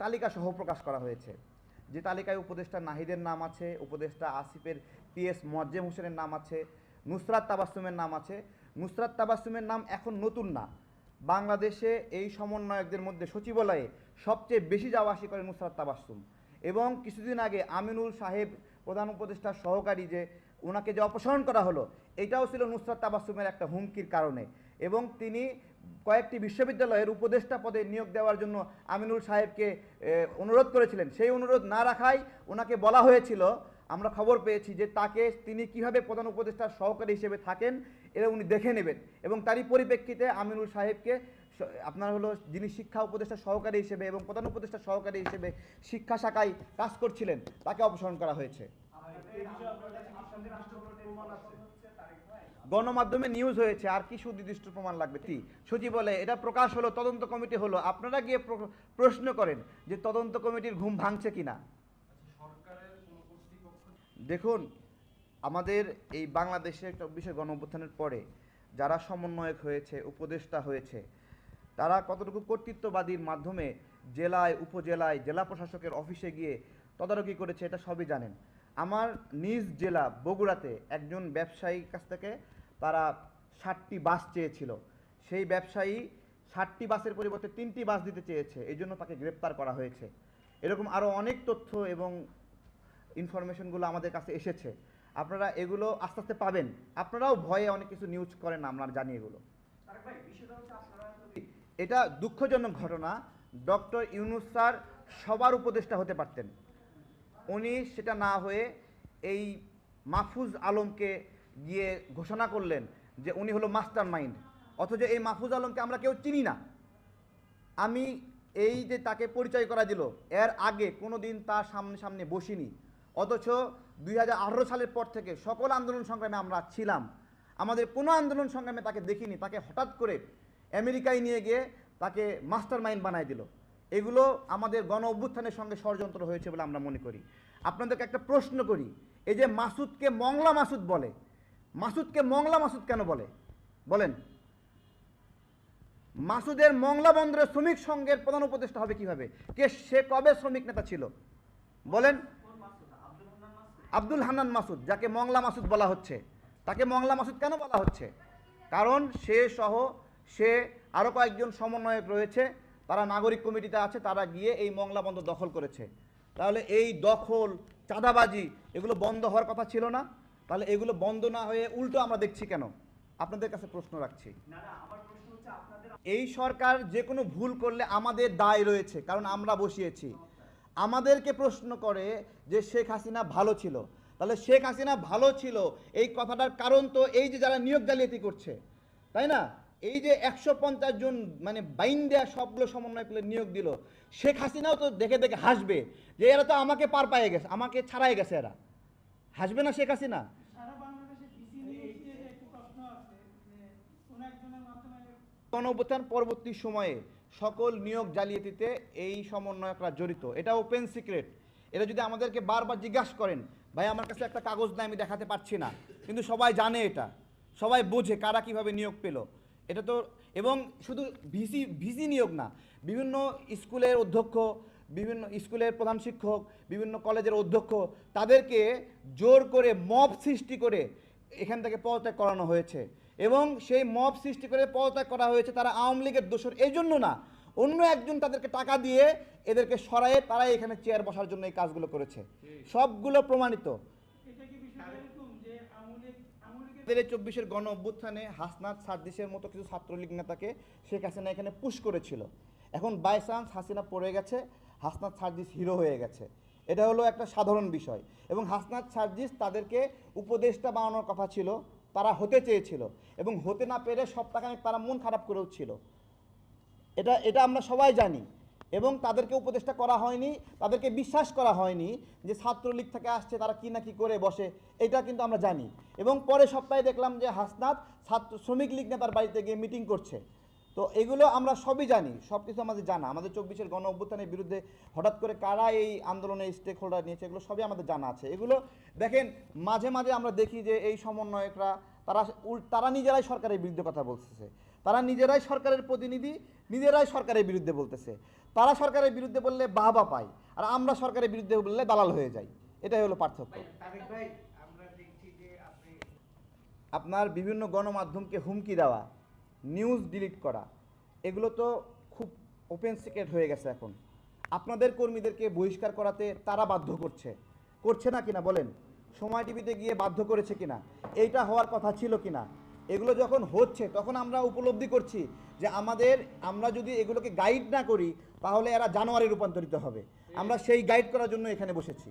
তালিকা সহ প্রকাশ করা হয়েছে। যে তালিকায় উপদেষ্টা নাহিদের নাম আছে, উপদেষ্টা আসিফের পিএস মোয়াজ্জেম হোসেনের নাম আছে, নুসরাত তাবাসুমের নাম আছে। নুসরাত তাবাসুমের নাম এখন নতুন না। বাংলাদেশে এই সমন্বয়কদের মধ্যে সচিবালয়ে সবচেয়ে বেশি যাওয়া আসি করে নুসরাত তাবাসুম এবং কিছুদিন আগে আমিনুল সাহেব, প্রধান উপদেষ্টার সহকারী যে ওনাকে যে অপসারণ করা হলো, এটাও ছিল নুসরাত তাবাসুমের একটা হুমকির কারণে। এবং তিনি কয়েকটি বিশ্ববিদ্যালয়ের উপদেষ্টা পদে নিয়োগ দেওয়ার জন্য আমিনুল সাহেবকে অনুরোধ করেছিলেন। সেই অনুরোধ না রাখায় ওনাকে বলা হয়েছিল, আমরা খবর পেয়েছি যে তাকে তিনি কীভাবে প্রধান উপদেষ্টার সহকারী হিসেবে থাকেন এটা উনি দেখে নেবেন। এবং তারই পরিপ্রেক্ষিতে আমিনুল সাহেবকে আপনার হলো যিনি শিক্ষা উপদেষ্টা সহকারী হিসেবে এবং প্রধান উপদেষ্টা সহকারী হিসেবে শিক্ষা শাখায় কাজ করছিলেন, তাকে অপসারণ করা হয়েছে। গণমাধ্যমে নিউজ হয়েছে, আর কি সুনির্দিষ্ট প্রমাণ লাগবে? কি? সচিব বলে, এটা প্রকাশ হলো, তদন্ত কমিটি হলো। আপনারা গিয়ে প্র- প্রশ্ন করেন যে তদন্ত কমিটির ঘুম ভাঙছে কিনা। দেখুন, আমাদের এই বাংলাদেশে চব্বিশে গণ অভ্যুত্থানের পরে যারা সমন্বয়ক হয়েছে, উপদেষ্টা হয়েছে, তারা কতটুকু কর্তৃত্ববাদীর মাধ্যমে জেলায়, উপজেলায়, জেলা প্রশাসকের অফিসে গিয়ে তদারকি করেছে, এটা সবই জানেন। আমার নিজ জেলা বগুড়াতে একজন ব্যবসায়ীর কাছ থেকে তারা ষাটটি বাস চেয়েছিল। সেই ব্যবসায়ী ষাটটি বাসের পরিবর্তে তিনটি বাস দিতে চেয়েছে এই জন্য তাকে গ্রেপ্তার করা হয়েছে। এরকম আরও অনেক তথ্য এবং ইনফরমেশনগুলো আমাদের কাছে এসেছে। আপনারা এগুলো আস্তে আস্তে পাবেন। আপনারাও ভয়ে অনেক কিছু নিউজ করেন আমরা জানি এগুলো। এটা দুঃখজনক ঘটনা ডক্টর ইউনুস স্যার সবার উপদেষ্টা হতে পারতেন। উনি সেটা না হয়ে এই মাহফুজ আলমকে গিয়ে ঘোষণা করলেন যে উনি হলো মাস্টার মাইন্ড অথচ এই মাহফুজ আলমকে আমরা কেউ চিনি না। আমি এই যে তাকে পরিচয় করা দিল, এর আগে কোনো দিন তার সামনে সামনে বসিনি। অথচ দুই হাজার আঠারো সালের পর থেকে সকল আন্দোলন সংগ্রামে আমরা ছিলাম। আমাদের কোনো আন্দোলন সংগ্রামে তাকে দেখিনি, তাকে হঠাৎ করে আমেরিকায় নিয়ে গিয়ে তাকে মাস্টার মাইন্ড বানায় দিল। এগুলো আমাদের গণ অভ্যুত্থানের সঙ্গে ষড়যন্ত্র হয়েছে বলে আমরা মনে করি। আপনাদেরকে একটা প্রশ্ন করি। এই যে মাসুদকে মংলা মাসুদ বলে, মাসুদকে মংলা মাসুদ কেন বলে? বলেন। মাসুদের মংলা বন্দরের শ্রমিক সংঘের প্রধান উপদেষ্টা হবে কীভাবে? কে, সে কবে শ্রমিক নেতা ছিল? বলেন। আব্দুল হান্নান মাসুদ, যাকে মংলা মাসুদ বলা হচ্ছে। তাকে মংলা মাসুদ কেন বলা হচ্ছে? কারণ সে সহ সে আরও কয়েকজন সমন্বয়ক রয়েছে। তারা নাগরিক কমিটিতে আছে, তারা গিয়ে এই মংলা বন্দর দখল করেছে। তাহলে এই দখল চাঁদাবাজি এগুলো বন্ধ হওয়ার কথা ছিল না। তাহলে এগুলো বন্ধ না হয়ে উল্টো আমরা দেখছি কেন? আপনাদের কাছে প্রশ্ন রাখছি। এই সরকার যে কোনো ভুল করলে আমাদের দায় রয়েছে কারণ আমরা বসিয়েছি। আমাদেরকে প্রশ্ন করে যে শেখ হাসিনা ভালো ছিল। তাহলে শেখ হাসিনা ভালো ছিল এই কথাটার কারণ তো এই যে যারা নিয়োগ জালিয়াতি করছে তাই না? এই যে একশো পঞ্চাশ জন মানে বাইন দেয়া সবগুলো সমন্বয় করে নিয়োগ দিল শেখ হাসিনাও তো দেখে দেখে হাসবে যে এরা তো আমাকে পার পাইয়ে গেছে আমাকে ছাড়াই গেছে এরা। হাসবে না শেখ হাসিনা? গণঅভ্যুত্থান পরবর্তী সময়ে সকল নিয়োগ জালিয়াতিতে এই সমন্বয়করা জড়িত। এটা ওপেন সিক্রেট এটা যদি আমাদেরকে বারবার জিজ্ঞাসা করেন ভাই আমার কাছে একটা কাগজ নাই আমি দেখাতে পারছি না। কিন্তু সবাই জানে এটা। সবাই বোঝে কারা কীভাবে নিয়োগ পেল। এটা তো এবং শুধু ভিসি ভিসি নিয়োগ না, বিভিন্ন স্কুলের অধ্যক্ষ, বিভিন্ন স্কুলের প্রধান শিক্ষক, বিভিন্ন কলেজের অধ্যক্ষ, তাদেরকে জোর করে মব সৃষ্টি করে এখান থেকে পদত্যাগ করানো হয়েছে। এবং সেই মব সৃষ্টি করে পদত্যাগ করা হয়েছে তারা আওয়ামী লীগের দোষর, এই জন্য না, অন্য একজন তাদেরকে টাকা দিয়ে এদেরকে সরায়ে তারাই এখানে চেয়ার বসার জন্য এই কাজগুলো করেছে। সবগুলো প্রমাণিত এটা কি বিষয়টা এরকম যে আমুলিক আমুলিকের চব্বিশের গণ অভ্যুত্থানে হাসনাত সার্দিসের মতো কিছু ছাত্রলীগ নেতাকে শেখ হাসিনা এখানে পুশ করেছিল। এখন বাই চান্স হাসিনা পড়ে গেছে, হাসনাত সার্জিস হিরো হয়ে গেছে। এটা হলো একটা সাধারণ বিষয়। এবং হাসনাত সার্জিস তাদেরকে উপদেষ্টা বানানোর কথা ছিল, তারা হতে চেয়েছিল। এবং হতে না পেরে সপ্তাহখানেক তারা মন খারাপ করেও ছিল। এটা এটা আমরা সবাই জানি। এবং তাদেরকে উপদেষ্টা করা হয়নি, তাদেরকে বিশ্বাস করা হয়নি যে ছাত্রলীগ থেকে আসছে, তারা কি না কি করে বসে, এটা কিন্তু আমরা জানি। এবং পরে সপ্তাহে দেখলাম যে হাসনাত ছাত্র শ্রমিক লীগ নেতার বাড়িতে গিয়ে মিটিং করছে। তো এগুলো আমরা সবই জানি সব কিছু আমাদের জানা। আমাদের চব্বিশের গণ অভ্যুত্থানের বিরুদ্ধে হঠাৎ করে কারা এই আন্দোলনে স্টেক হোল্ডার নিয়েছে, এগুলো সবই আমাদের জানা আছে। এগুলো দেখেন, মাঝে মাঝে আমরা দেখি যে এই সমন্বয়করা তারা তারা নিজেরাই সরকারের বিরুদ্ধে কথা বলতেছে। তারা নিজেরাই সরকারের প্রতিনিধি নিজেরাই সরকারের বিরুদ্ধে বলতেছে। তারা সরকারের বিরুদ্ধে বললে বাহবা পায় আর আমরা সরকারের বিরুদ্ধে বললে দালাল হয়ে যাই। এটাই হলো পার্থক্য। আপনার বিভিন্ন গণমাধ্যমকে হুমকি দেওয়া নিউজ ডিলিট করা এগুলো তো খুব ওপেন সিক্রেট হয়ে গেছে এখন। আপনাদের কর্মীদেরকে বহিষ্কার করাতে তারা বাধ্য করছে। করছে না কিনা বলেন? সময় টিভিতে গিয়ে বাধ্য করেছে কিনা, এইটা হওয়ার কথা ছিল কিনা, এগুলো যখন হচ্ছে তখন আমরা উপলব্ধি করছি যে আমাদের, আমরা যদি এগুলোকে গাইড না করি, তাহলে এরা জানোয়ারে রূপান্তরিত হবে। আমরা সেই গাইড করার জন্য এখানে বসেছি।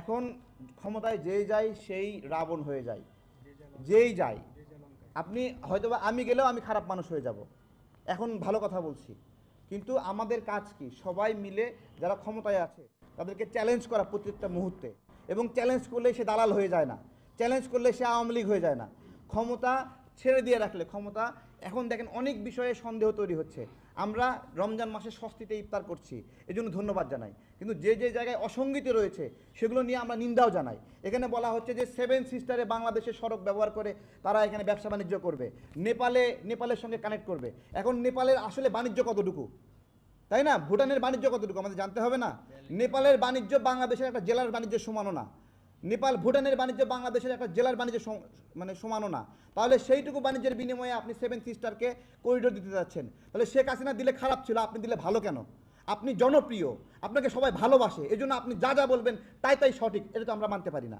এখন ক্ষমতায় যেই যায় সেই রাবণ হয়ে যায়। যেই যায় আপনি হয়তোবা আমি গেলেও আমি খারাপ মানুষ হয়ে যাব। এখন ভালো কথা বলছি। কিন্তু আমাদের কাজ কি? সবাই মিলে যারা ক্ষমতায় আছে, তাদেরকে চ্যালেঞ্জ করা প্রত্যেকটা মুহূর্তে। এবং চ্যালেঞ্জ করলে সে দালাল হয়ে যায় না। চ্যালেঞ্জ করলে সে আওয়ামী লীগ হয়ে যায় না। ক্ষমতা ছেড়ে দিয়ে রাখলে ক্ষমতা, এখন দেখেন অনেক বিষয়ে সন্দেহ তৈরি হচ্ছে। আমরা রমজান মাসে স্বস্তিতে ইফতার করছি, এজন্য ধন্যবাদ জানাই। কিন্তু যে যে জায়গায় অসঙ্গতি রয়েছে, সেগুলো নিয়ে আমরা নিন্দাও জানাই। এখানে বলা হচ্ছে যে সেভেন সিস্টারে বাংলাদেশের সড়ক ব্যবহার করে তারা এখানে ব্যবসা বাণিজ্য করবে, নেপালে, নেপালের সঙ্গে কানেক্ট করবে। এখন নেপালের আসলে বাণিজ্য কতটুকু? তাই না? ভুটানের বাণিজ্য কতটুকু? আমাদের জানতে হবে না। নেপালের বাণিজ্য বাংলাদেশের একটা জেলার বাণিজ্যের সমানও না। নেপাল ভুটানের বাণিজ্য বাংলাদেশের একটা জেলার বাণিজ্য মানে সমানও না। তাহলে সেইটুকু বাণিজ্যের বিনিময়ে আপনি সেভেন সিস্টারকে করিডোর দিতে যাচ্ছেন। তাহলে শেখ হাসিনা দিলে খারাপ ছিল, আপনি দিলে ভালো কেন? আপনি জনপ্রিয়, আপনাকে সবাই ভালোবাসে, এজন্য আপনি যা যা বলবেন তাই তাই সঠিক, এটা তো আমরা মানতে পারি না।